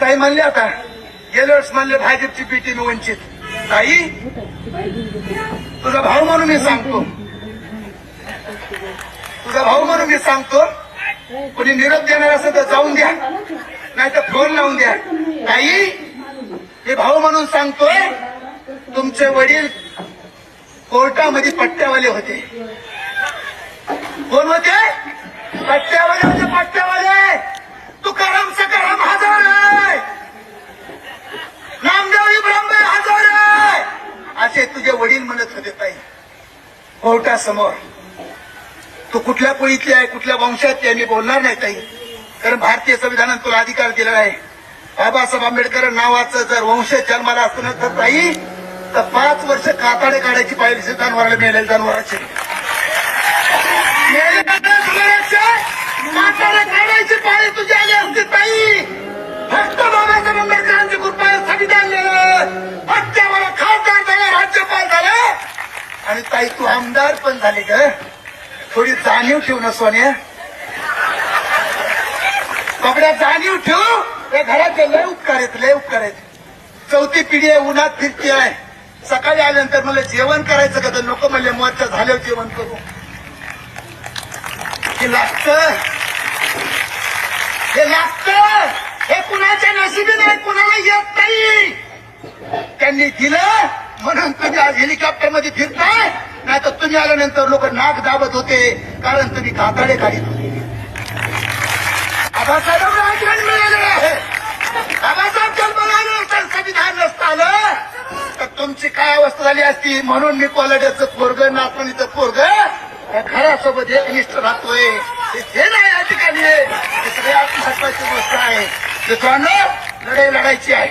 ताई म्हणले आता. गेल्या वेळेस म्हणले भाजपची पीटी मी वंचित. ताई तुझा भाऊ म्हणून मी सांगतो. तुझा भाऊ म्हणून मी सांगतो. कोणी निरोप देणार असेल तर जाऊन द्या. नाही तर फोन लावून द्या. ताई हे भाऊ म्हणून सांगतोय तुमचे वडील कोर्टामध्ये पट्ट्यावाले होते. कोण होते पट्ट्यावाले होते पट्ट्यावाले तुकाराम सकाराम हजार आहे नामदेव इब्राहिम हजार आहे असे तुझे वडील म्हणत होते ताई कोर्टासमोर तू कुठल्या कुळीतली आहे कुठल्या वंशातली आहे मी बोलणार नाही ताई. कारण भारतीय संविधानात तुला अधिकार दिलेला आहे. बाबासाहेब आंबेडकर नावाचं जर वंश जन्माला असतं तर ताई तर पाच वर्ष काताडे काढायची पाहिजे जनावराला मिळेल जनावराचे? आणि ताई तू आमदार पण झाले ग. थोडी जाणीव ठेव ना सोन्या कपड्या जाणीव ठेव. या घराचे लय उपकार आहेत लय उपकार आहेत. चौथी पिढी आहे उन्हात फिरती आहे. सकाळी आल्यानंतर मला जेवण करायचं का तर नको म्हणले मोर्चा झाल्यावर जेवण करू. हे लागत. हे लागत. हे कुणाच्या नशिबी नाही कुणाला येत नाही. त्यांनी दिलं. म्हणून तुम्ही आज हेलिकॉप्टरमध्ये फिरताय नाही तर तुम्ही आल्यानंतर लोक नाक दाबत होते कारण तुम्ही काताडे काढीत होते. बाबासाहेबांना आठवण मिळाले आहे बाबासाहेब जन्माला तर संविधान नसतं आलं तर तुमची काय अवस्था झाली असती? म्हणून मी कोलाड्याचं पोरग नाचणीचं पोरग घरासोबत एकनिष्ठ राहतोय. हे नाही या ठिकाणी हे सगळ्यात महत्वाची गोष्ट आहे. मित्रांनो लढाई लढायची आहे.